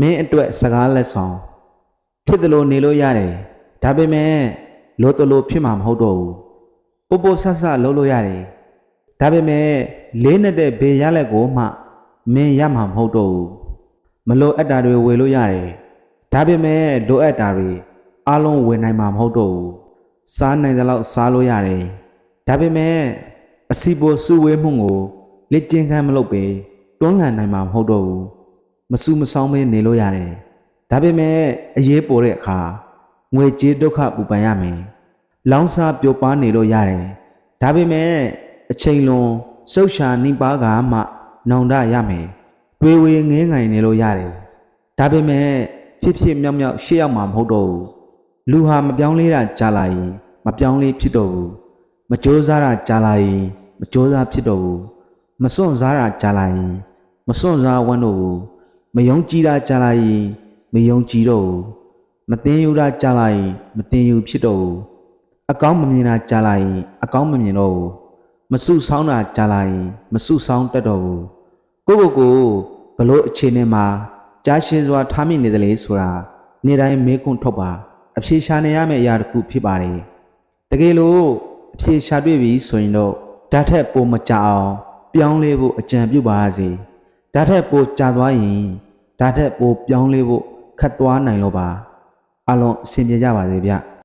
မင်းအတွက်စကားလက်ဆောင်ဖြစ်တယ်လို့နေလို့ရတယ်ဒါပေမဲ့လို့တလို့ဖြစ်မှာမဟုတ်တော့ဘူးပို့ပို့ဆတ်ဆတ်လုပ်လို့ရတယ်ဒါပေမဲ့လေးနဲ့တဲ့ဘေးရလက်ကိုမှမင်းရမှာမဟုတ်တော့ဘူးမလိုအပ်တာတွေဝယ်လို့ရတယ်ဒါပေမဲ့လိုအပ်တာတွေအလုံးဝယ်နိုင်မှာမဟုတ်တော့ဘူးစားနိုင်တဲ့လောက်စားလို့ရတယ်ဒါပေမဲ့အစီပိုစုဝေးမှုကိုလက်ကျင်းခမ်းမလုပ်ပေတွန်းလှန်နိုင်မှာမဟုတ်တော့ဘူး မဆူမဆောင်မင်းနေလို့ရတယ်။ဒါပေမဲ့အရေးပေါ်တဲ့အခါငွေကြေးဒုက္ခပူပန်ရမယ်။လောင်းစားပျော်ပါနေလို့ရတယ်။ဒါပေမဲ့အချိန်လွန်စုတ်ရှာနှိပါးကမှနောင်တရမယ်။တွေဝေငင်းငိုင်နေလို့ရတယ်။ဒါပေမဲ့ဖြစ်ဖြစ်မြောက်မြောက်ရှေ့ရောက်မှာမဟုတ်တော့ဘူး။လူဟာမပြောင်းလဲတာကြာလာရင်မပြောင်းလဲဖြစ်တော့ဘူး။မကြိုးစားတာကြာလာရင်မကြိုးစားဖြစ်တော့ဘူး။မစွန့်စားတာကြာလာရင်မစွန့်စားဝမ်းတော့ဘူး မယုံကြည်တာကြာလာရင်မယုံကြည်တော့ဘူးမတင်ယူတာကြာလာရင်မတင်ယူဖြစ်တော့ဘူးအကောင်းမမြင်တာကြာလာရင်အကောင်းမမြင်တော့ဘူးမဆုဆောင်းတာကြာလာရင်မဆုဆောင်းတတ်တော့ဘူးကိုယ့်ကိုယ်ကိုဘလို့အခြေအနေမှာကြားရှင်းစွာထားမိနေတယ်လေဆိုတာနေ့တိုင်းမေးခွန်းထုတ်ပါအဖြေရှာနေရမယ့်အရာတစ်ခုဖြစ်ပါတယ်တကယ်လို့အဖြေရှာတွေ့ပြီဆိုရင်တော့ဓာတ်ထက်ပိုမကြအောင် ပြောင်းလဲဖို့အကြံပြုပါရစေဓာတ်ထက်ပိုကြာသွားရင် ဓာတ်ထက်ပိုပြောင်းလဲဖို့ခတ်သွားနိုင်လို့ပါအလုံးအဆင်ပြေကြပါစေဗျ